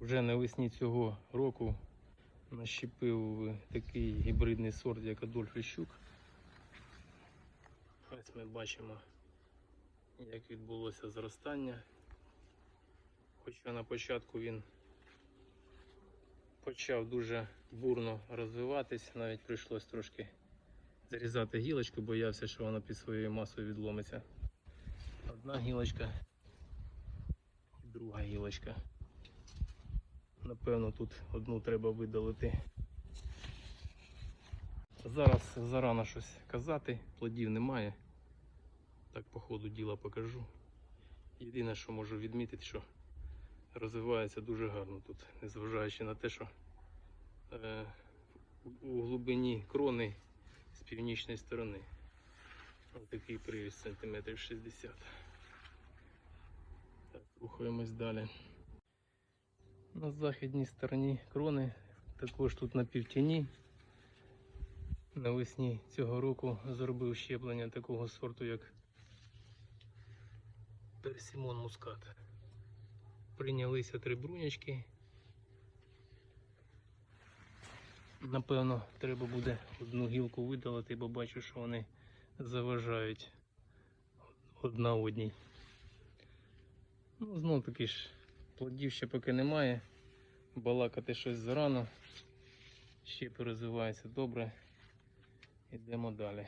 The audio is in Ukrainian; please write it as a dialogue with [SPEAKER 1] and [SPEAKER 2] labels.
[SPEAKER 1] Вже навесні цього року нащепив такий гібридний сорт, як Адольф Ліщук. Ось ми бачимо, як відбулося зростання. Хоча на початку він почав дуже бурно розвиватись, навіть прийшлось трошки зарізати гілочку, боявся, що вона під своєю масою відломиться. Одна гілочка і друга гілочка. Напевно, тут одну треба видалити. Зараз зарано щось казати, плодів немає. Так по ходу діла покажу. Єдине, що можу відмітити, що розвивається дуже гарно тут, незважаючи на те, що е, у глибині крони з північної сторони. Ось такий приріст сантиметрів 60. Так, рухаємось далі. На західній стороні крони, також тут на півтіні. Навесні цього року зробив щеплення такого сорту, як персимон мускат. Прийнялися три брунячки. Напевно, треба буде одну гілку видалити, бо бачу, що вони заважають одна одній. Ну, знов таки ж, плодів ще поки немає. Балакати щось зарано. Ще розвивається добре. Йдемо далі.